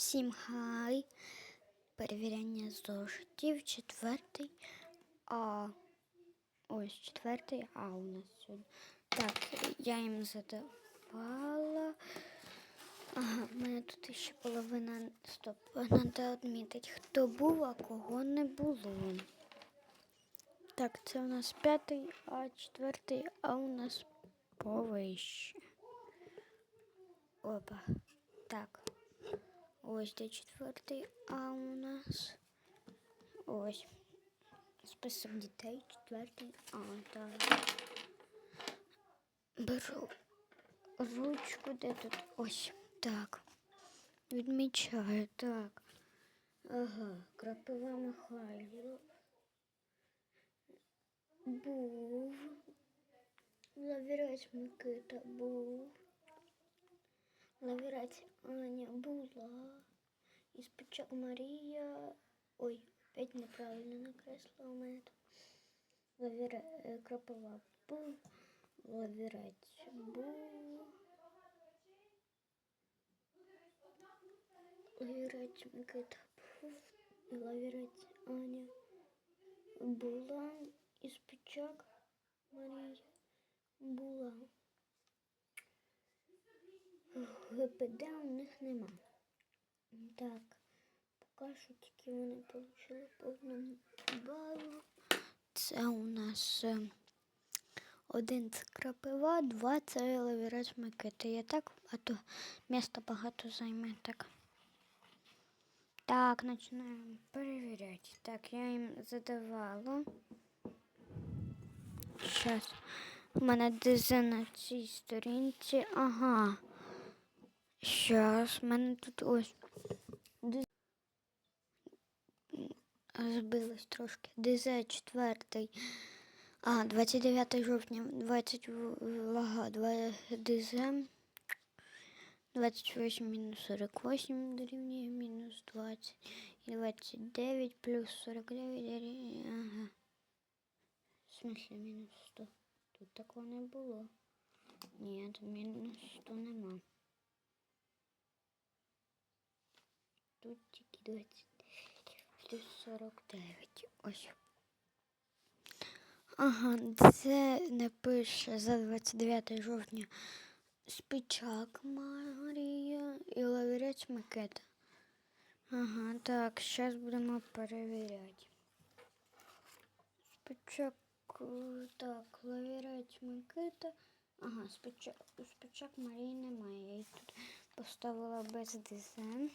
Всім хай. Перевіряння зошитів. Четвертий. А. Ось четвертий А у нас сьогодні. Так, я їм задавала. Ага, в мене тут ще половина. Стоп. Треба відмітити, хто був, а кого не було. Так, це у нас п'ятий, а четвертий, а у нас повище. Опа. Так. Ось де четвертий, а у нас ось. Список дітей, четвертий, а так. Беру ручку, де тут ось. Так. Відмічаю, так. Ага, крапива Михайло. Був. Лавірець Микита був. Лавірець Аня була. І спочатку Марія. Ой, опять неправильно накреслила у мене тут. Лавіре... е, Крапива був. Лавірець був. Лавірець Микита був. І лавірець Аня була. І спочатку Марія була. ГПД у них нема. Так, поки що тільки вони отримали по балу. Це у нас е, один це крапива, два це лавірець Микити. Я так, а то місто багато займе. Так. Так, починаємо перевіряти. Так, я їм задавала. Зараз. У мене ДЗ на цій сторінці. Ага. Щас, в мене тут ось. Збилось трошки. ДЗ четвертий. А, 29 жовтня, 20 в- вага, 2 ДЗ. 28 мінус 48 дорівнює мінус 20. І 29 плюс 49 дорівнює. Ага. В смысле мінус 100? Тут такого не було. Ні, мінус 100 нема. Тут тільки 29 плюс 49. Ось. Ага, це не пише за 29 жовтня Спичак Марія і лавірець Микита. Ага, так, зараз будемо перевіряти. Спичак, так, лавірець Микита. Ага, спичак, спичак Марії немає. Я її тут поставила без дизайн.